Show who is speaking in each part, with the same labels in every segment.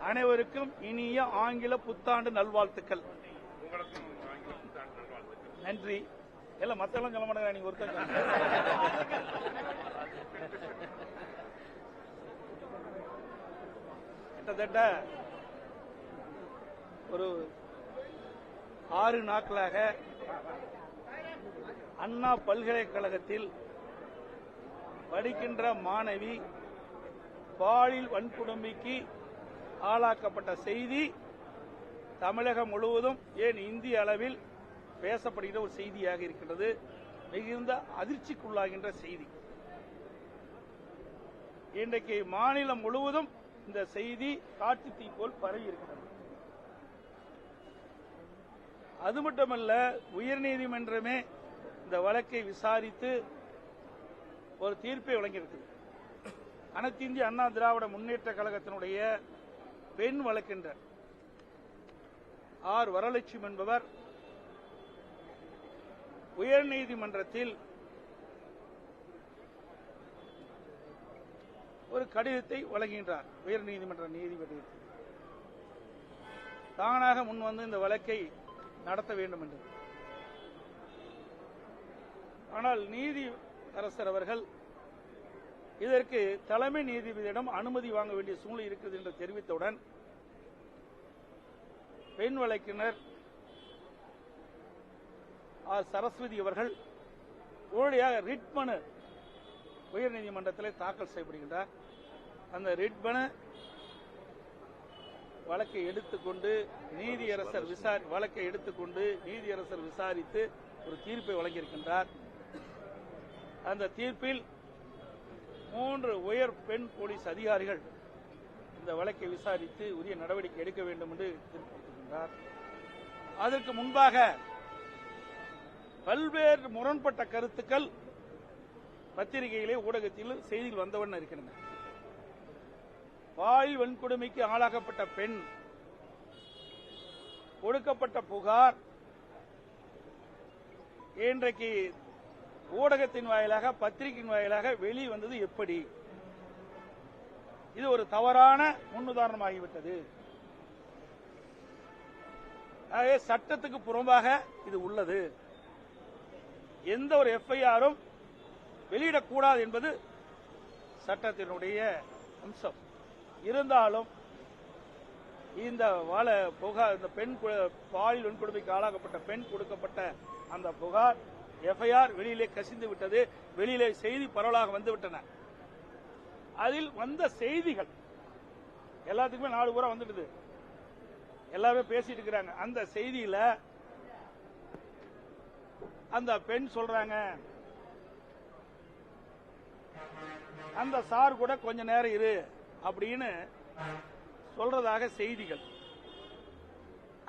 Speaker 1: அனைவருக்கும் இனிய ஆங்கில புத்தாண்டு நல்வாழ்த்துக்கள். நன்றி. எல்லாம் மத்தெல்லாம் சொல்ல மாட்டேங்க நீங்க ஒருத்தர் கிட்டத்தட்ட ஒரு ஆறு நாட்களாக அண்ணா பல்கலைக்கழகத்தில் படிக்கின்ற மாணவி பாலியல் வன்கொடுமைக்கு ஆளாக்கப்பட்ட செய்தி தமிழகம் முழுவதும் ஏன் இந்திய அளவில் பேசப்படுகிற ஒரு செய்தியாக இருக்கின்றது மிகுந்த அதிர்ச்சிக்குள்ளாகின்ற செய்தி. இன்றைக்கு மாநிலம் முழுவதும் இந்த செய்தி காட்டு தீ போல் பரவி இருக்கிறது. அது மட்டுமல்ல உயர்நீதிமன்றமே இந்த வழக்கை விசாரித்து ஒரு தீர்ப்பை வழங்கியிருக்குது அனைத்திந்திய அண்ணா திராவிட முன்னேற்ற கழகத்தினுடைய பெண் வழக்கின்றார் ஆர். வரலட்சுமி என்பவர் உயர்நீதிமன்றத்தில் ஒரு கடிதத்தை வழங்குகின்றார். உயர்நீதிமன்ற நீதிபதி. தானாக முன் வந்து இந்த வழக்கை நடத்த வேண்டும் என்று. ஆனால் நீதி அரசர் அவர்கள் இதற்கு தலைமை நீதிபதியிடம் அனுமதி வாங்க வேண்டிய சூழ்நிலை இருக்கிறது என்று தெரிவித்தவுடன் பெண் வழக்கினர் ஆர் சரஸ்வதி அவர்கள் உடனடியாக ரிட் மனு உயர்நீதிமன்றத்தில் தாக்கல் செய்யப்படுகின்றார். அந்த ரிட் மனு வழக்கை எடுத்துக்கொண்டு நீதியரசர் விசாரி வழக்கை எடுத்துக்கொண்டு நீதியரசர் விசாரித்து ஒரு தீர்ப்பை வழங்கியிருக்கின்றார். அந்த தீர்ப்பில் மூன்று உயர் பெண் போலீஸ் அதிகாரிகள் இந்த வழக்கை விசாரித்து உரிய நடவடிக்கை எடுக்க வேண்டும் என்று தீர்ப்பளித்திருக்கின்றார். அதற்கு முன்பாக பல்வேறு முரண்பட்ட கருத்துக்கள் பத்திரிகையிலே ஊடகத்தில் செய்திகள் வந்தவண்ண இருக்கின்றன. பாலியல் வன்கொடுமைக்கு ஆளாகப்பட்ட பெண் கொடுக்கப்பட்ட புகார் இன்றைக்கு ஊடகத்தின் வாயிலாக பத்திரிகையின் வாயிலாக வெளி வந்தது எப்படி? இது ஒரு தவறான முன்னுதாரணமாகிவிட்டது. ஆகவே சட்டத்துக்கு புறம்பாக இது உள்ளது. எந்த ஒரு எஃப்ஐஆரும் வெளியிடக்கூடாது என்பது சட்டத்தினுடைய அம்சம். இருந்தாலும் இந்த வாழ புகார் இந்த பெண் கு- பாலியல் வன்கொடுமைக்கு ஆளாக்கப்பட்ட பெண் கொடுக்கப்பட்ட அந்த புகார் எஃப்ஐஆர் வெளியிலே கசிந்து விட்டது. வெளியிலே செய்தி பரவலாக வந்து விட்டன. அதில் வந்த செய்திகள் எல்லாத்துக்குமே நாலு பூரா வந்துடுது எல்லாருமே பேசிட்டு இருக்கிறாங்க. அந்த செய்தியில அந்த பெண் சொல்றாங்க அந்த சார் கூட கொஞ்ச நேரம் இரு அப்படின்னு சொல்றதாக செய்திகள்.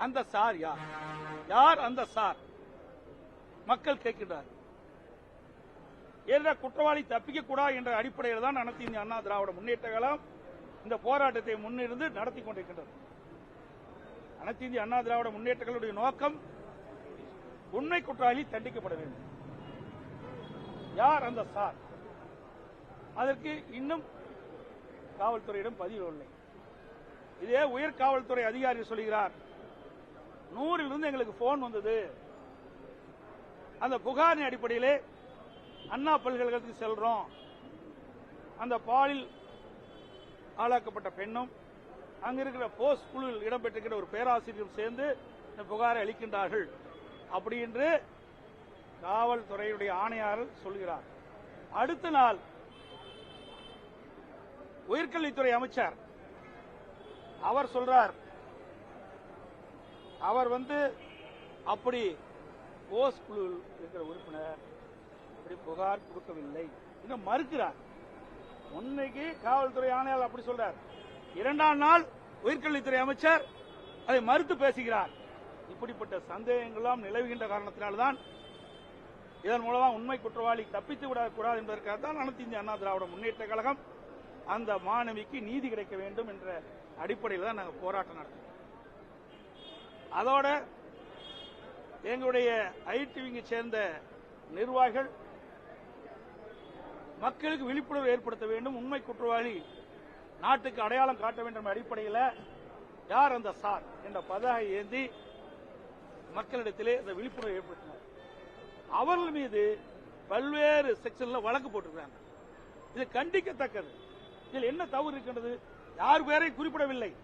Speaker 1: அந்த சார் யார்? யார் அந்த சார்? மக்கள் கேட்கின்றார்கள் ஏன்னா குற்றவாளி தப்பிக்க கூடாது என்ற அடிப்படையில் தான் அனைத்து இந்திய அண்ணா திராவிட முன்னேற்ற கழகம் இந்த போராட்டத்தை முன்னிருந்து நடத்தி கொண்டிருக்கின்றது. அனைத்து இந்திய அண்ணா திராவிட முன்னேற்றங்களுடைய நோக்கம் உண்மை குற்றவாளி தண்டிக்கப்பட வேண்டும். யார் அந்த சார்? அதற்கு இன்னும் காவல்துறையிடம் பதிவு இல்லை. இதே உயர் காவல்துறை அதிகாரி சொல்கிறார் நூறிலிருந்து எங்களுக்கு போன் வந்தது. அந்த புகாரின் அடிப்படையிலே அண்ணா பல்கலைக்கழகத்துக்கு செல்றோம். அந்த பாலில் ஆளாக்கப்பட்ட பெண்ணும் அங்க இருக்கிற போஸ்ட் குழுவில் இடம்பெற்றிருக்கிற ஒரு பேராசிரியரும் சேர்ந்து இந்த புகாரை அளிக்கின்றார்கள் அப்படி என்று காவல்துறையுடைய ஆணையாளர் சொல்கிறார். அடுத்த நாள் உயர்கல்வித்துறை அமைச்சர் அவர் சொல்றார். அவர் வந்து அப்படி போஸ் குழுவில் இருக்கிற உறுப்பினர் அப்படி புகார் கொடுக்கவில்லை. இன்னும் மறுக்கிறார். முன்னைக்கு காவல்துறை ஆணையாளர் அப்படி சொல்றார். இரண்டாம் நாள் உயர்கல்வித்துறை அமைச்சர் அதை மறுத்து பேசுகிறார். இப்படிப்பட்ட சந்தேகங்கள்லாம் நிலவுகின்ற காரணத்தினால்தான் இதன் மூலமா உண்மை குற்றவாளி தப்பித்து விடக்கூடாது என்பதற்காக தான் அனைத்து இந்திய அண்ணா திராவிட முன்னேற்ற கழகம் அந்த மாணவிக்கு நீதி கிடைக்க வேண்டும் என்ற அடிப்படையில் தான் நாங்கள் போராட்டம் நடத்துறோம் அதோட எங்களுடைய ஐடிவிங்கை சேர்ந்த நிர்வாகிகள் மக்களுக்கு விழிப்புணர்வு ஏற்படுத்த வேண்டும் உண்மை குற்றவாளி நாட்டுக்கு அடையாளம் காட்ட வேண்டும் அடிப்படையில் யார் அந்த சார் என்ற பதாகை ஏந்தி மக்களிடத்திலே அந்த விழிப்புணர்வு ஏற்படுத்தினார். அவர்கள் மீது பல்வேறு செக்ஷன்ல வழக்கு போட்டிருக்கிறாங்க. இது கண்டிக்கத்தக்கது. இதில் என்ன தவறு இருக்கின்றது? யார் பேரை குறிப்பிடவில்லை.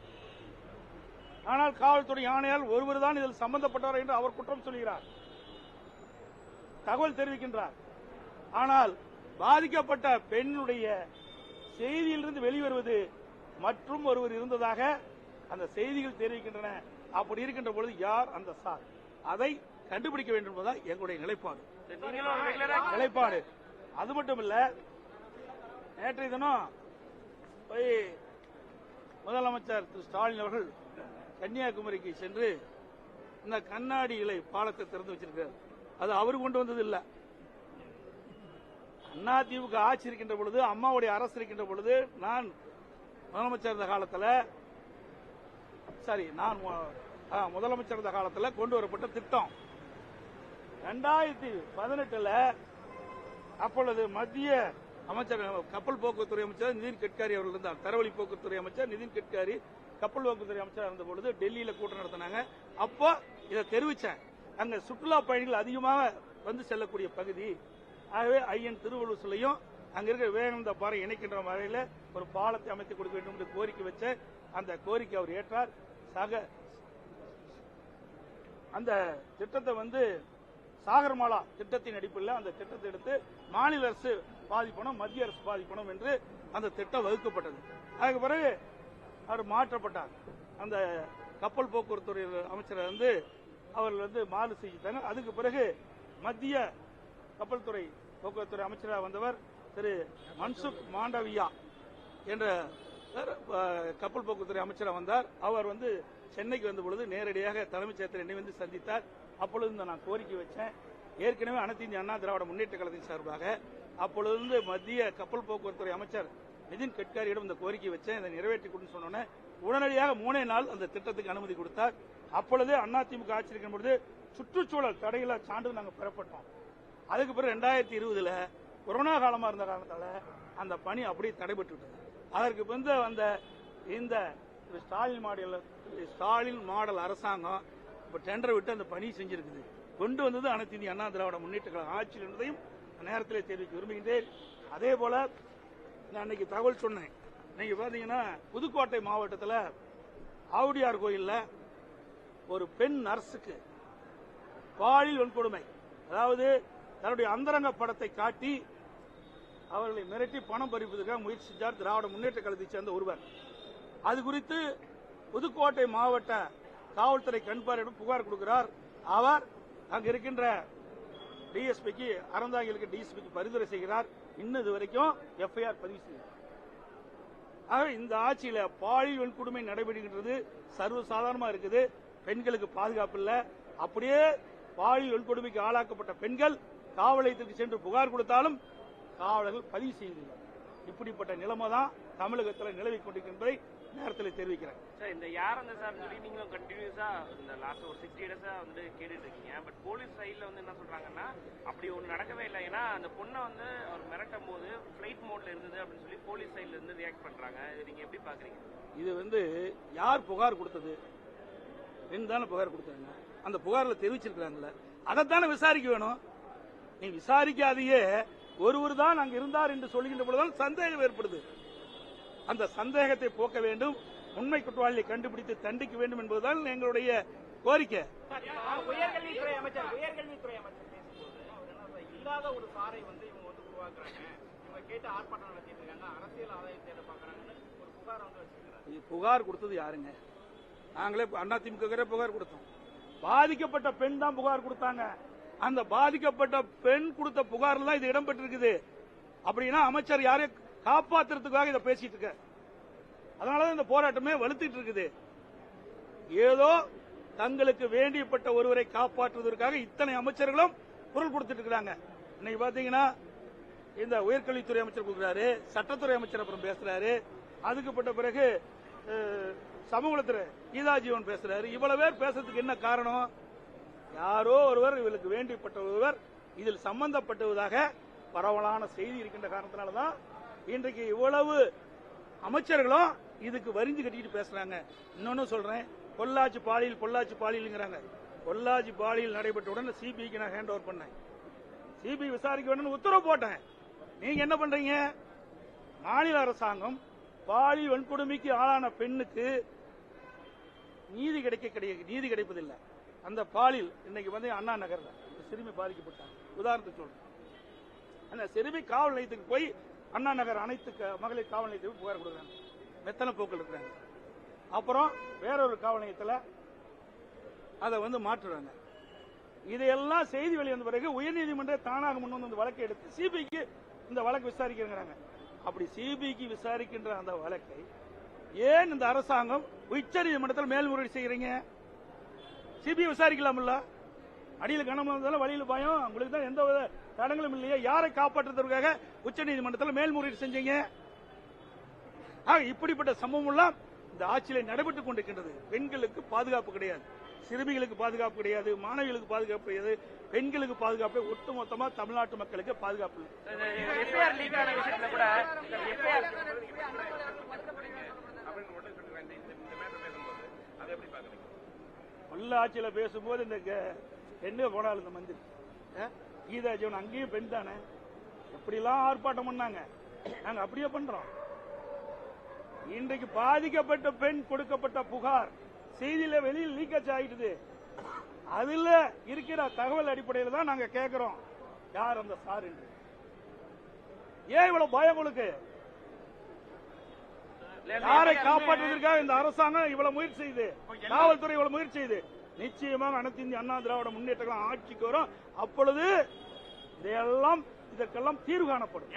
Speaker 1: ஆனால் காவல்துறை ஆணையால் ஒருவர் தான் இதில் சம்பந்தப்பட்டவர் என்று அவர் குற்றம் சொல்கிறார். தகவல் தெரிவிக்கின்றார். ஆனால் பாதிக்கப்பட்ட பெண்ணுடைய செய்தியிலிருந்து வெளிவருவது மற்றும் ஒருவர் இருந்ததாக அந்த செய்திகள் தெரிவிக்கின்றன. அப்படி இருக்கின்ற பொழுது யார் அந்த சார்? அதை கண்டுபிடிக்க வேண்டும் என்பதுதான் எங்களுடைய நிலைப்பாடு. நிலைப்பாடு. அது மட்டும் இல்ல நேற்றைய தினம் போய் முதலமைச்சர் திரு ஸ்டாலின் அவர்கள் கன்னியாகுமரிக்கு சென்று இந்த கண்ணாடிகளை பாலத்தை திறந்து வச்சிருக்கிறார். அது அவர் கொண்டு வந்தது இல்ல அண்ணா திமுக ஆட்சி இருக்கின்ற பொழுது அம்மாவுடைய அரசு இருக்கின்ற பொழுது நான் முதலமைச்சர் இருந்த காலத்துல சாரி நான் முதலமைச்சர் இருந்த காலத்துல கொண்டு வரப்பட்ட திட்டம். ரெண்டாயிரத்தி பதினெட்டுல அப்பொழுது மத்திய அமைச்சர் கப்பல் போக்குவரத்துறை அமைச்சர் நிதின் கட்காரி அவர்கள் இருந்தார். தரவழி போக்குவரத்துறை அமைச்சர் நிதின் கட்காரி கப்பல் வகுப்புத்துறை அமைச்சர் இருந்த பொழுது டெல்லியில கூட்டம் நடத்தினாங்க. அப்போ இதை தெரிவிச்சேன். அங்க சுற்றுலா பயணிகள் அதிகமாக வந்து செல்லக்கூடிய பகுதி. ஆகவே ஐயன் திருவள்ளுவர் சிலையும் அங்க இருக்கிற விவேகானந்த பாறை இணைக்கின்ற வகையில ஒரு பாலத்தை அமைத்து கொடுக்க வேண்டும் என்று கோரிக்கை வச்ச அந்த கோரிக்கை அவர் ஏற்றார். சக அந்த திட்டத்தை வந்து சாகர்மாலா திட்டத்தின் அடிப்படையில் அந்த திட்டத்தை எடுத்து மாநில அரசு பாதிப்பணும் மத்திய அரசு பாதிப்பணும் என்று அந்த திட்டம் வகுக்கப்பட்டது. அதுக்கு பிறகு அவர் மாற்றப்பட்டார். அந்த கப்பல் போக்குவரத்துறை அமைச்சர் வந்து அவர்கள் வந்து மாறு செஞ்சுட்டாங்க அதுக்கு பிறகு மத்திய கப்பல் துறை போக்குவரத்துறை அமைச்சராக வந்தவர் திரு மன்சுக் மாண்டவியா என்ற கப்பல் போக்குவரத்துறை அமைச்சராக வந்தார். அவர் வந்து சென்னைக்கு வந்த பொழுது நேரடியாக தலைமைச் செயலர் என்னை வந்து சந்தித்தார். அப்பொழுது நான் கோரிக்கை வச்சேன். ஏற்கனவே அனைத்து இந்திய அண்ணா திராவிட முன்னேற்ற கழகத்தின் சார்பாக அப்பொழுது மத்திய கப்பல் போக்குவரத்துறை அமைச்சர் நிதின் கட்காரியிடம் இந்த கோரிக்கை வச்சேன் இதை நிறைவேற்றி கொடுன்னு சொன்னோன்னே உடனடியாக மூணே நாள் அந்த திட்டத்துக்கு அனுமதி கொடுத்தார். அப்பொழுது அதிமுக ஆட்சி இருக்கும் பொழுது சுற்றுச்சூழல் தடையில்லா சான்று நாங்கள் பெறப்பட்டோம். அதுக்கு பிறகு ரெண்டாயிரத்தி இருபதுல கொரோனா காலமா இருந்த காரணத்தால அந்த பணி அப்படியே தடைபட்டு அதற்கு பிறந்த அந்த இந்த ஸ்டாலின் மாடல் ஸ்டாலின் மாடல் அரசாங்கம் இப்போ டெண்டர் விட்டு அந்த பணி செஞ்சிருக்குது. கொண்டு வந்தது அனைத்து இந்திய அண்ணா திராவிட முன்னேற்ற கழக ஆட்சியில் என்பதையும் நேரத்திலே தெரிவிக்க விரும்புகின்றேன். அதே போல நான் அன்னைக்கு தகவல் சொன்னேன். நீங்க பாத்தீங்கன்னா புதுக்கோட்டை மாவட்டத்தில் ஆவுடியார் கோயிலில் ஒரு பெண் நர்ஸுக்கு பாலியல் வன்கொடுமை அதாவது தன்னுடைய அந்தரங்க படத்தை காட்டி அவர்களை மிரட்டி பணம் பறிப்பதற்காக முயற்சி செஞ்சார் திராவிட முன்னேற்ற கழகத்தை சேர்ந்த ஒருவர். அது குறித்து புதுக்கோட்டை மாவட்ட காவல்துறை கண்பாரிடம் புகார் கொடுக்கிறார். அவர் அங்கு இருக்கின்ற டிஎஸ்பிக்கு அறந்தாங்கிகளுக்கு டிஎஸ்பிக்கு பரிந்துரை செய்கிறார். இன்னும் இது வரைக்கும் எஃப்ஐஆர் பதிவு செய்கிறார் ஆக இந்த ஆட்சியில பாலியல் வன்கொடுமை நடைபெறுகின்றது சர்வசாதாரணமா இருக்குது. பெண்களுக்கு பாதுகாப்பு இல்ல. அப்படியே பாலியல் வன்கொடுமைக்கு ஆளாக்கப்பட்ட பெண்கள் காவல் நிலையத்திற்கு சென்று புகார் கொடுத்தாலும் காவலர்கள் பதிவு செய்வதில்லை இப்படிப்பட்ட நிலைமை தான் தமிழகத்தில் நிலவிக் கொண்டிருக்கின்றதை நேரத்தில் தெரிவிக்கிறேன்.
Speaker 2: சார் இந்த யார் அந்த சார் சொல்லி நீங்களும் கண்டினியூஸா இந்த லாஸ்ட் ஒரு சிக்ஸ்டி டேஸா வந்து கேட்டுட்டு இருக்கீங்க. பட் போலீஸ் சைட்ல வந்து என்ன சொல்றாங்கன்னா அப்படி ஒன்று நடக்கவே இல்லை. ஏன்னா அந்த பொண்ணை வந்து அவர் மிரட்டும் போது ஃபிளைட் மோட்ல இருந்தது அப்படின்னு சொல்லி போலீஸ் சைட்ல இருந்து ரியாக்ட் பண்றாங்க. இது நீங்க எப்படி பாக்குறீங்க?
Speaker 1: இது வந்து யார் புகார் கொடுத்தது? பெண் தானே புகார் கொடுத்தாங்க. அந்த புகார்ல தெரிவிச்சிருக்கிறாங்கல்ல. அதைத்தானே விசாரிக்க வேணும். நீ விசாரிக்காதையே ஒருவர் தான் அங்க இருந்தார் என்று சொல்கின்ற பொழுதுதான் சந்தேகம் ஏற்படுது. அந்த சந்தேகத்தை போக்க வேண்டும். உண்மை குற்றவாளியை கண்டுபிடித்து தண்டிக்க வேண்டும் என்பதுதான் எங்களுடைய கோரிக்கை.
Speaker 3: உயர்கல்வித்துறை அமைச்சர் உயர்கல்வித்துறை அமைச்சர் பேசும்போது இல்லாத ஒரு சாரை வந்து இவங்க வந்து உருவாக்குறாங்க. இவங்க கேட்டு ஆர்ப்பாட்டம் நடத்திட்டு இருக்காங்க அரசியல் ஆதாயம் தேட பாக்குறாங்கன்னு ஒரு புகார் வந்து வச்சிருக்கிறாரு.
Speaker 1: இது புகார் கொடுத்தது யாருங்க? நாங்களே அதிமுக புகார் கொடுத்தோம். பாதிக்கப்பட்ட பெண் தான் புகார் கொடுத்தாங்க. அந்த பாதிக்கப்பட்ட பெண் கொடுத்த புகார்ல தான் இது இடம்பெற்றிருக்குது. அப்படின்னா அமைச்சர் யாரையும் காப்பாத்துறதுக்காக இதை பேசிட்டு இருக்க. அதனாலதான் இந்த போராட்டமே வலுத்திட்டு இருக்குது. ஏதோ தங்களுக்கு வேண்டியப்பட்ட ஒருவரை காப்பாற்றுவதற்காக இத்தனை அமைச்சர்களும் குரல் கொடுத்துட்டு இருக்காங்க. இன்னைக்கு பாத்தீங்கன்னா இந்த உயர்கல்வித்துறை அமைச்சர் கொடுக்குறாரு சட்டத்துறை அமைச்சர் அப்புறம் பேசுறாரு. அதுக்குப்பட்ட பிறகு சமூகத்தில் சமூகத்துறை கீதா பேசுறாரு. இவ்வளவு பேர் பேசுறதுக்கு என்ன காரணம்? யாரோ ஒருவர் இவளுக்கு வேண்டிப்பட்ட ஒருவர் இதில் சம்பந்தப்பட்டதாக பரவலான செய்தி இருக்கின்ற காரணத்தினாலதான் இன்றைக்கு இவ்வளவு அமைச்சர்களும் இதுக்கு வரிஞ்சு கட்டிட்டு பேசுறாங்க. இன்னொன்னு சொல்றேன் பொள்ளாச்சி பாலியல் பொள்ளாச்சி பாலியலுங்கிறாங்க. பொள்ளாச்சி பாலியல் நடைபெற்ற உடனே சிபிஐக்கு நான் ஹேண்ட் ஓவர் பண்ணேன். சிபிஐ விசாரிக்க வேணும்னு உத்தரவு போட்டேன். நீங்க என்ன பண்றீங்க? மாநில அரசாங்கம் பாலியல் வன்கொடுமைக்கு ஆளான பெண்ணுக்கு நீதி கிடைக்க கிடைக்க நீதி கிடைப்பதில்லை. அந்த பாலியல் இன்னைக்கு வந்து அண்ணா நகர்ல. சிறுமி பாதிக்கப்பட்டாங்க. உதாரணத்துக்கு சொல்றேன். அந்த சிறுமி காவல் நிலையத்துக்கு போய் அண்ணா நகர் அனைத்து மகளிர் காவல் நிலையத்தையும் புகார் கொடுக்குறாங்க. மெத்தனை பூக்கள் இருக்கிறாங்க. அப்புறம் வேறொரு காவல் நிலையத்தில் அதை வந்து மாற்றுறாங்க. இதையெல்லாம் செய்தி வெளிவந்த பிறகு உயர்நீதிமன்றம் தானாக முன் வந்து வழக்கை எடுத்து சிபிஐக்கு இந்த வழக்கு விசாரிக்கிறாங்க அப்படி சிபிஐக்கு விசாரிக்கின்ற அந்த வழக்கை ஏன் இந்த அரசாங்கம் உச்சநீதிமன்றத்தில் மேல்முறையீடு செய்கிறீங்க சிபிஐ விசாரிக்கலாம்ல அடியில் கனம் வழியில் பயம். உங்களுக்கு தான் எந்த தடங்களும் இல்லையே யாரை காப்பாற்றுறதுக்காக உச்சநீதிமன்றத்தில் மேல்முறையீடு செஞ்சீங்க ஆக இப்படிப்பட்ட சம்பவம் எல்லாம் இந்த ஆட்சியில நடைபெற்றுக் கொண்டிருக்கின்றது பெண்களுக்கு பாதுகாப்பு கிடையாது சிறுமிகளுக்கு பாதுகாப்பு கிடையாது மாணவிகளுக்கு பாதுகாப்பு கிடையாது பெண்களுக்கு பாதுகாப்பு ஒட்டுமொத்தமா தமிழ்நாட்டு மக்களுக்கு பாதுகாப்பு உள்ள ஆட்சியில பேசும்போது இந்த என்ன போனாலும் இந்த மந்திரி கீதா ஜீவன் அங்கேயும் பெண் தானே? எப்படிலாம் ஆர்ப்பாட்டம் பண்ணாங்க. நாங்க அப்படியே பண்றோம். இன்றைக்கு பாதிக்கப்பட்ட பெண் கொடுக்கப்பட்ட புகார் செய்தியில வெளியில் லீக்கேஜ் ஆயிடுது அதுல இருக்கிற தகவல் அடிப்படையில் தான் நாங்க கேட்கிறோம் யார் அந்த சார் என்று? ஏன் இவ்வளவு பயம் உங்களுக்கு? யாரை காப்பாற்றுவதற்காக இந்த அரசாங்கம் இவ்வளவு முயற்சி செய்யுது காவல்துறை இவ்வளவு முயற்சி செய்யுது நிச்சயமாக அனைத்து இந்திய அண்ணா திராவிட முன்னேற்றங்கள் ஆட்சிக்கு வரும். அப்பொழுது இதையெல்லாம் இதற்கெல்லாம் தீர்வு காணப்படும்.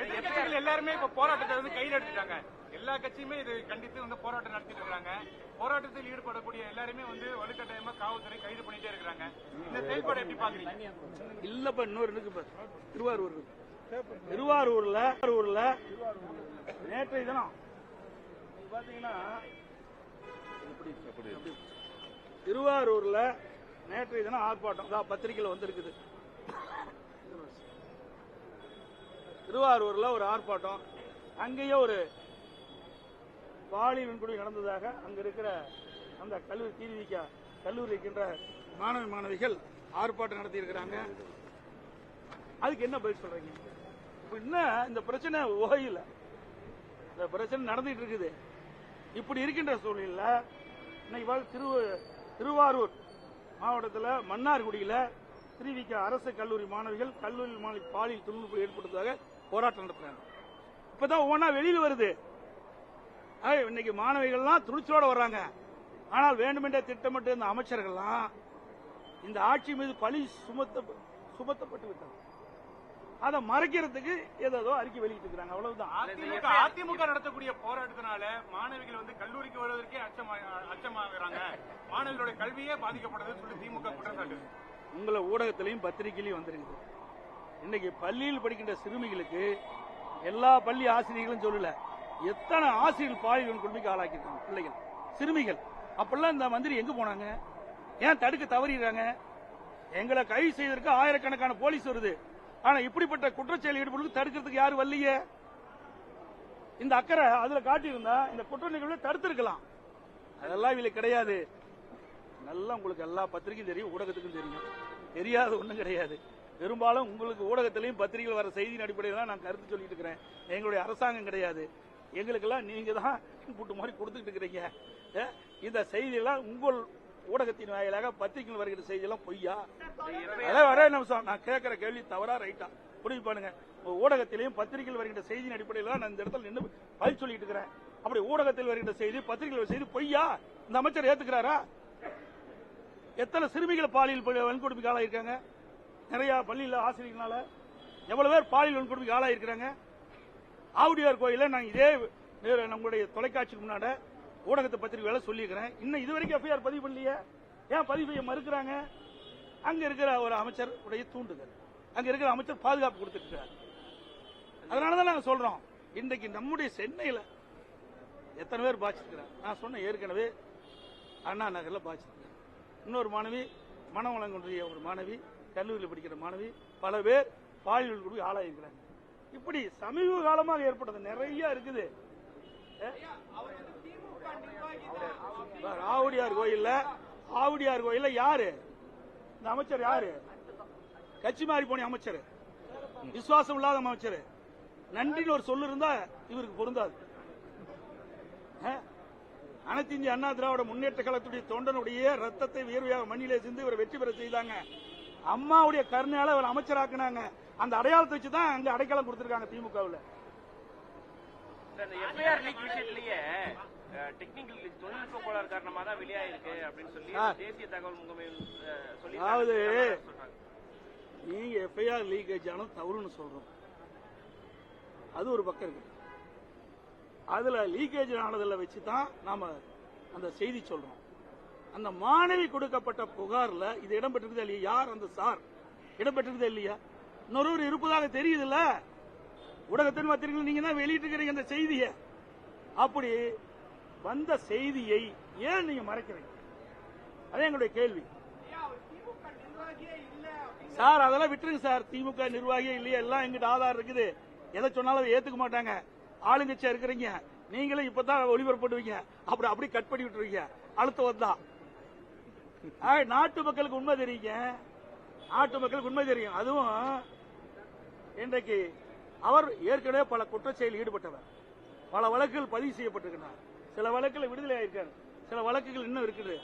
Speaker 4: எல்லாருமே இப்ப போராட்டத்தை வந்து கையில் எடுத்துட்டாங்க. எல்லா கட்சியுமே இது கண்டித்து வந்து போராட்டம் நடத்திட்டு இருக்காங்க போராட்டத்தில் ஈடுபடக்கூடிய எல்லாருமே வந்து வலுக்கட்டாயமா காவல்துறை கைது பண்ணிட்டே இருக்காங்க இந்த செயல்பாடு எப்படி பாக்குறீங்க?
Speaker 1: இல்லப்ப இன்னொரு இருக்கு. திருவாரூர். திருவாரூர்ல திருவாரூர்ல நேற்றைய தினம் பாத்தீங்கன்னா திருவாரூர்ல நேற்றைய தினம் ஆர்ப்பாட்டம். அதான் பத்திரிகையில் வந்திருக்குது. திருவாரூர்ல ஒரு ஆர்ப்பாட்டம். அங்கேயே ஒரு பாலியல் வன்கொடுமை நடந்ததாக அங்க இருக்கிற அந்த கல்லூரி தீவிக்க கல்லூரி இருக்கின்ற மாணவ மாணவிகள் ஆர்ப்பாட்டம் நடத்தி இருக்கிறாங்க அதுக்கு என்ன பதில் சொல்றீங்க? இப்ப என்ன இந்த பிரச்சனை ஓயில? இந்த பிரச்சனை நடந்துட்டு இருக்குது. இப்படி இருக்கின்ற சூழ்நிலை இன்னைக்கு திரு திருவாரூர் மாவட்டத்தில் மன்னார்குடியில் திருவிக்க அரசு கல்லூரி மாணவிகள் கல்லூரி மாணவி பாலியல் துன்புறுத்தல் ஏற்படுத்ததாக போராட்டம் நடத்துறாங்க. இப்பதான் ஒவ்வொன்றா வெளியில் வருது. இன்னைக்கு மாணவிகள்லாம் துணிச்சலோட வர்றாங்க. ஆனால் வேண்டுமென்றே திட்டமிட்டு இந்த அமைச்சர்கள்லாம் இந்த ஆட்சி மீது பழி சுமத்த சுமத்தப்பட்டு விட்டாங்க அதை மறைக்கிறதுக்கு ஏதோ அறிக்கை வெளியிட்டு இருக்காங்க அவ்வளவுதான்
Speaker 4: அதிமுக அதிமுக நடத்தக்கூடிய போராட்டத்தினால மாணவிகள் வந்து கல்லூரிக்கு வருவதற்கே அச்சமா அச்சமாகறாங்க. மாணவிகளுடைய கல்வியே பாதிக்கப்படுதுன்னு சொல்லி திமுக குற்றம் சாட்டுது
Speaker 1: உங்களை ஊடகத்திலையும் பத்திரிகையிலையும் வந்திருக்குது. இன்னைக்கு பள்ளியில் படிக்கின்ற சிறுமிகளுக்கு எல்லா பள்ளி ஆசிரியர்களும் சொல்லல. எத்தனை ஆசிரியர்கள் பாலியல் கொடுமைக்கு ஆளாக்கியிருக்காங்க பிள்ளைகள் சிறுமிகள். அப்பெல்லாம் இந்த மந்திரி எங்க போனாங்க? ஏன் தடுக்க தவறிடுறாங்க? எங்களை கைது செய்வதற்கு ஆயிரக்கணக்கான போலீஸ் வருது. ஆனா இப்படிப்பட்ட குற்றச்செயல் ஈடுபடுவது தடுக்கிறதுக்கு யாரும் வரலையே? இந்த அக்கறை அதுல காட்டியிருந்தா இந்த குற்ற நிகழ்வை தடுத்திருக்கலாம். அதெல்லாம் இவங்களுக்கு கிடையாது. நல்லா உங்களுக்கு எல்லா பத்திரிகையும் தெரியும் ஊடகத்துக்கும் தெரியும். தெரியாத ஒண்ணும் கிடையாது. பெரும்பாலும் உங்களுக்கு ஊடகத்திலையும் பத்திரிகையில் வர செய்தியின் அடிப்படையில் தான் நான் கருத்து சொல்லிட்டு இருக்கிறேன். எங்களுடைய அரசாங்கம் கிடையாது. எங்களுக்கெல்லாம் நீங்க தான் புட்டு மாதிரி கொடுத்துக்கிட்டு இருக்கிறீங்க. இந்த செய்தியெல்லாம் உங்கள் ஊடகத்தின் வாயிலாக பத்திரிகையில் வருகிற செய்தியெல்லாம் பொய்யா? அதான் ஒரே நிமிஷம் நான் கேட்கிற கேள்வி தவறா ரைட்டா? புரிஞ்சு பண்ணுங்க உங்க ஊடகத்திலையும் பத்திரிகையில் வருகின்ற செய்தியின் அடிப்படையில் தான் நான் இந்த இடத்துல நின்று பதில் சொல்லிட்டு இருக்கிறேன். அப்படி ஊடகத்தில் வருகின்ற செய்தி பத்திரிகையில் செய்தி பொய்யா? இந்த அமைச்சர் ஏத்துக்கிறாரா? எத்தனை சிறுமிகள் பாலியல் வன்கொடுமைக்கு ஆளாயிருக்காங்க? நிறைய பள்ளியில் ஆசிரியர்களால எவ்வளவு பேர் பாலியல் வன்கொடுமைக்கு ஆளாயிருக்கிறாங்க? ஆவுடையார் கோயில நான் இதே நேரு நம்மளுடைய தொலைக்காட்சிக்கு முன்னாட ஊடகத்தை பத்திரிகைகளை சொல்லியிருக்கிறேன். இன்னும் இது வரைக்கும் எஃப்ஐஆர் பதிவு பண்ணலையே? ஏன் பதிவு செய்ய மறுக்கிறாங்க? அங்க இருக்கிற ஒரு அமைச்சர் உடைய தூண்டுதல். அங்க இருக்கிற அமைச்சர் பாதுகாப்பு கொடுத்துருக்கிறார். அதனாலதான் நாங்க சொல்றோம். இன்றைக்கு நம்முடைய சென்னையில எத்தனை பேர் பாதிச்சிருக்கிறாங்க? நான் சொன்ன ஏற்கனவே அண்ணா நகர்ல பாய்ச்சிருக்கிறேன் இன்னொரு மாணவி மனவளங்குன்றிய ஒரு மாணவி கல்லூரியில் படிக்கிற மாணவி பல பேர் பாலியல் குடி ஆளாயிருக்கிறாங்க. இப்படி சமீப காலமாக ஏற்பட்டது நிறைய இருக்குது. ஆவுடையார் கோயில்ல ஆவுடியார் கோயில்ல யாரு? இந்த அமைச்சர் யாரு? கட்சி மாறி போன அமைச்சர். விசுவாசம் இல்லாத அமைச்சர். நன்றின்னு ஒரு சொல்லு இருந்தா இவருக்கு பொருந்தாது. அனைத்து இந்திய அண்ணா திராவிட முன்னேற்ற கழகத்துடைய தொண்டனுடைய ரத்தத்தை வியர்வையாக மண்ணிலே சிந்து இவரை வெற்றி பெற செய்தாங்க. அம்மாவுடைய கருணையால இவர் அமைச்சராக்குனாங்க. அந்த அடையாளத்தை வச்சு தான் அங்க அடைக்கலம் கொடுத்திருக்காங்க திமுகவுல.
Speaker 2: டெக்னிக்கல் தொழில்நுட்ப கோளாறு காரணமா தான் வெளியாயிருக்கு அப்படின்னு சொல்லி. தேசிய தகவல் அஹ், சொல்லி
Speaker 1: அதாவது
Speaker 2: சொல்றாங்க.
Speaker 1: நீங்க எஃப்ஐஆர் லீக்கேஜ் ஆனது தவறுன்னு சொல்றோம். அது ஒரு பக்கம் இருக்கு. அதுல லீக்கேஜ் ஆனதுல வச்சு தான் நாம அந்த செய்தி சொல்றோம். அந்த மாணவி கொடுக்கப்பட்ட புகார்ல இது இடம்பெற்றிருக்குதா இல்லையா? யார் அந்த சார்? இடம்பெற்றிருக்குதா இல்லையா? இன்னொருவர் இருப்பதாக தெரியுதுல்ல? ஊடகத்தின் பத்திரிகைகள் நீங்க தான் வெளியிட்டு இருக்கிறீங்க அந்த செய்தியை. அப்படி வந்த செய்தியை ஏன் நீங்க மறைக்கிறீங்க? அதே எங்களுடைய கேள்வி. சார் அதெல்லாம் விட்டுருங்க சார். திமுக நிர்வாகியே இல்லையா. எல்லாம் எங்கிட்ட ஆதாரம் இருக்குது. எதை சொன்னாலும் ஏத்துக்க மாட்டாங்க. ஆளுங்கட்சியா இருக்கிறீங்க. நீங்களும் இப்பதான் ஒளிபரப்புடுவீங்க அப்படி அப்படி கட் பண்ணி விட்டுருவீங்க. அழுத்த வந்தா நாட்டு மக்களுக்கு உண்மை தெரியுங்க. நாட்டு மக்களுக்கு உண்மை தெரியும். அதுவும் இன்றைக்கு அவர் ஏற்கனவே பல குற்றச்செயலில் ஈடுபட்டவர். பல வழக்குகள் பதிவு செய்யப்பட்டிருக்கிறார் சில வழக்குகள் விடுதலை ஆயிருக்காரு. சில வழக்குகள் இன்னும் இருக்குது.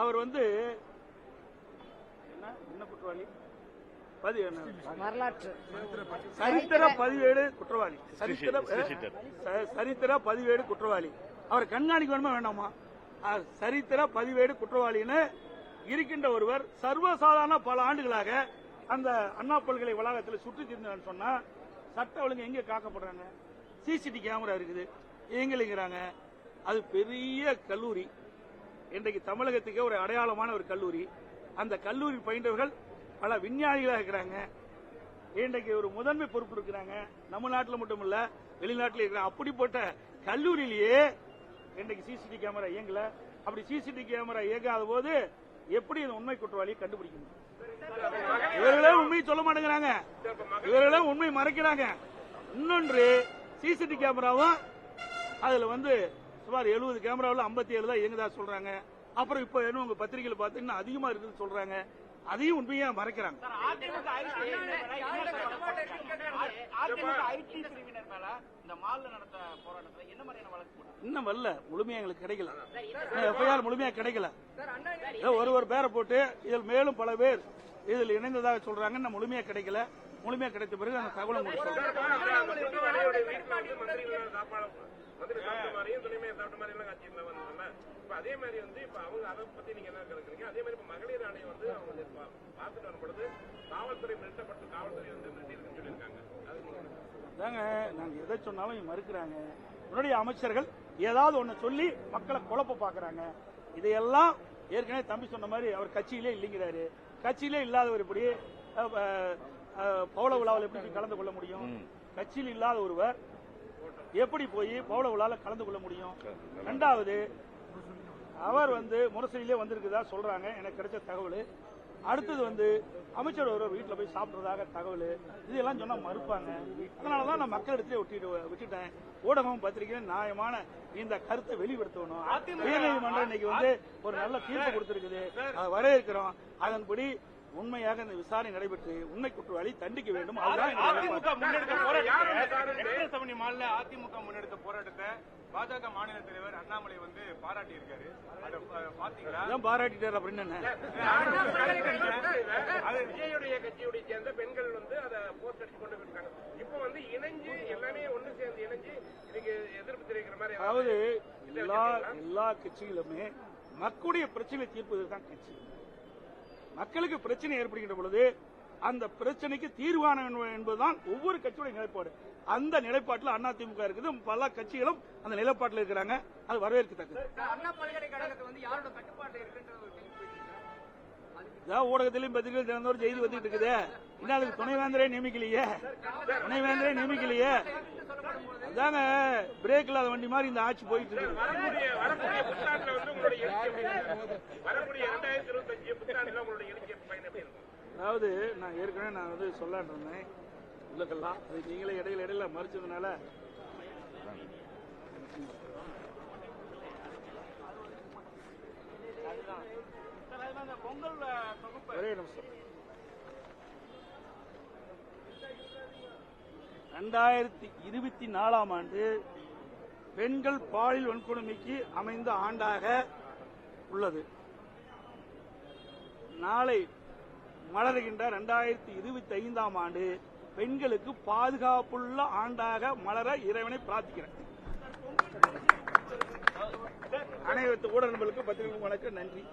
Speaker 1: அவர் வந்து என்ன? என்ன குற்றவாளி?
Speaker 5: வரலாற்று.
Speaker 1: சரித்திர பதிவேடு குற்றவாளி. சரித்திர பதிவேடு குற்றவாளி. அவர் கண்காணிக்க வேணுமா வேண்டாமா? சரித்திர பதிவேடு குற்றவாளின்னு இருக்கின்ற ஒருவர் சர்வசாதாரண பல ஆண்டுகளாக அந்த அண்ணா பல்கலை வளாகத்தில் சுற்றி திரிந்தான்னு சொன்னா சட்ட ஒழுங்கு எங்க காக்கப்படுறாங்க? சிசிடி கேமரா இருக்குது. இயங்கலைங்கிறாங்க அது பெரிய கல்லூரி. இன்றைக்கு தமிழகத்துக்கே ஒரு அடையாளமான ஒரு கல்லூரி. அந்த கல்லூரி பயின்றவர்கள் பல விஞ்ஞானிகளாக இருக்கிறாங்க. இன்றைக்கு ஒரு முதன்மை பொறுப்பு இருக்கிறாங்க. நம்ம நாட்டில் மட்டும் வெளிநாட்டில் இருக்கிற அப்படிப்பட்ட கல்லூரியிலேயே இன்றைக்கு சிசிடி கேமரா இயங்கல. அப்படி சிசிடி கேமரா இயங்காத போது எப்படி இந்த உண்மை குற்றவாளியை கண்டுபிடிக்க முடியும் இவர்களே உண்மையை சொல்ல மாட்டேங்கிறாங்க. இவர்களே உண்மை மறைக்கிறாங்க. இன்னொன்று சிசிடி கேமராவும் அதுல வந்து சுமார் எழுபது கேமராவில் ஐம்பத்தி ஏழு தான் இயங்குதா சொல்றாங்க அப்புறம் இப்ப என்ன உங்க பத்திரிகையில பார்த்து இன்னும் அதிகமா இருக்குன்னு சொல்றாங்க அதையும் உண்மையா மறைக்கிறாங்க
Speaker 3: அதிமுக அதிமுக ஐடி பிரிவினர் மேல இந்த மால்ல நடந்த போராட்டத்துல என்ன மாதிரியான வழக்கு போட்டாங்க
Speaker 1: இன்னும் வரல முழுமையா எங்களுக்கு கிடைக்கல எஃப்ஐஆர் முழுமையா கிடைக்கல ஏதோ ஒரு ஒரு பேரை போட்டு இதில் மேலும் பல பேர் இதில் இணைந்ததாக சொல்றாங்க இன்னும் முழுமையா கிடைக்கல முழுமையா கிடைத்த பிறகு அந்த தகவலை உங்களுக்கு சொல்றேன்
Speaker 6: இப்ப அதே மாதிரி வந்து இப்ப அவங்க அதை பத்தி நீங்க என்ன கருக்குறீங்க அதே மாதிரி இப்ப மகளிர் ஆணையம் வந்து அவங்க பார்த்துட்டு வரும்பொழுது காவல்துறை மிரட்டப்பட்டு காவல்துறை வந்து மிரட்டி இருக்குன்னு சொல்லியிருக்காங்க?
Speaker 1: அதாங்க நாங்க எதை சொன்னாலும் மறுக்கிறாங்க. முன்னாடி அமைச்சர்கள் ஏதாவது ஒண்ணு சொல்லி மக்களை குழப்ப பாக்குறாங்க. இதையெல்லாம் ஏற்கனவே தம்பி சொன்ன மாதிரி அவர் கட்சியிலே இல்லைங்கிறாரு. கட்சியிலே இல்லாதவர் இப்படி பவள விழாவில் எப்படி கலந்து கொள்ள முடியும்? கட்சியில் இல்லாத ஒருவர் எப்படி போய் பவள விழாவில் கலந்து கொள்ள முடியும்? ரெண்டாவது அவர் வந்து முரசொலியிலே வந்திருக்குதா சொல்றாங்க. எனக்கு கிடைச்ச தகவல். அடுத்தது வந்து அமைச்சர் ஒருவர் வீட்டில் போய் சாப்பிட்றதாக தகவல். இதெல்லாம் சொன்னா மறுப்பாங்க. அதனால தான் நான் மக்களிடத்திலே விட்டுட்டு விட்டுட்டேன் ஊடகம் பத்திரிகையும் நியாயமான இந்த கருத்தை வெளிப்படுத்தணும். உயர்நீதிமன்றம் இன்னைக்கு வந்து ஒரு நல்ல தீர்ப்பு கொடுத்திருக்குது. அதை வரவேற்கிறோம். அதன்படி உண்மையாக இந்த விசாரணை நடைபெற்று உண்மை குற்றவாளி தண்டிக்க வேண்டும். நிலைப்பாடு.
Speaker 4: அதிமுக முன்னெடுத்த போராட்டத்தை பாஜக மாநில தலைவர் அண்ணாமலை வந்து பாராட்டி இருக்காரு
Speaker 1: பாராட்டிட்டார் அப்படின்னு
Speaker 6: அது விஜயுடைய கட்சியுடைய சேர்ந்த பெண்கள் வந்து அதை போஸ்ட் அடிச்சு கொண்டு போயிருக்காங்க. இப்போ வந்து இணைஞ்சு எல்லாமே ஒண்ணு சேர்ந்து இணைஞ்சு இதுக்கு எதிர்ப்பு தெரிவிக்கிற மாதிரி
Speaker 1: அதாவது எல்லா எல்லா கட்சிகளுமே மக்களுடைய பிரச்சனை தீர்ப்பதுதான் கட்சி. மக்களுக்கு பிரச்சனை ஏற்படுகின்ற பொழுது அந்த பிரச்சனைக்கு தீர்வான என்பதுதான் ஒவ்வொரு கட்சியுடைய நிலைப்பாடு. அந்த நிலைப்பாட்டில் அதிமுக இருக்குது பல கட்சிகளும் அந்த நிலைப்பாட்டில் இருக்கிறாங்க. அது வரவேற்கத்தக்கது.
Speaker 3: அண்ணா பல்கலைக்கழகத்தை வந்து யாரோட கட்டுப்பாட்டில் இருக்குன்றது
Speaker 1: இதான் ஊடகத்திலையும் பத்திரிகை திறந்தோர் செய்தி வந்துட்டு இருக்குது. இன்னும் அதுக்கு துணைவேந்தரே நியமிக்கலையே? துணைவேந்தரே நியமிக்கலையே? அதாங்க பிரேக் இல்லாத வண்டி மாதிரி இந்த ஆட்சி போயிட்டு இருக்கு அதாவது நான் ஏற்கனவே நான் வந்து சொல்லான் இருந்தேன். உள்ளக்கெல்லாம். அது நீங்களே இடையில இடையில மறிச்சதுனால.
Speaker 3: சார்
Speaker 1: ஒரே நிமிஷம். ரெண்டாயிரத்தி இருபத்தி நாலாம் ஆண்டு பெண்கள் பாலியல் வன்கொடுமைக்கு அமைந்த ஆண்டாக உள்ளது. நாளை மலருகின்ற ரெண்டாயிரத்தி இருபத்தி ஐந்தாம் ஆண்டு பெண்களுக்கு பாதுகாப்புள்ள ஆண்டாக மலர இறைவனை பிரார்த்திக்கிறேன். அனைவரத்து ஊடகங்களுக்கு பத்திரிகை வணக்கம் நன்றி.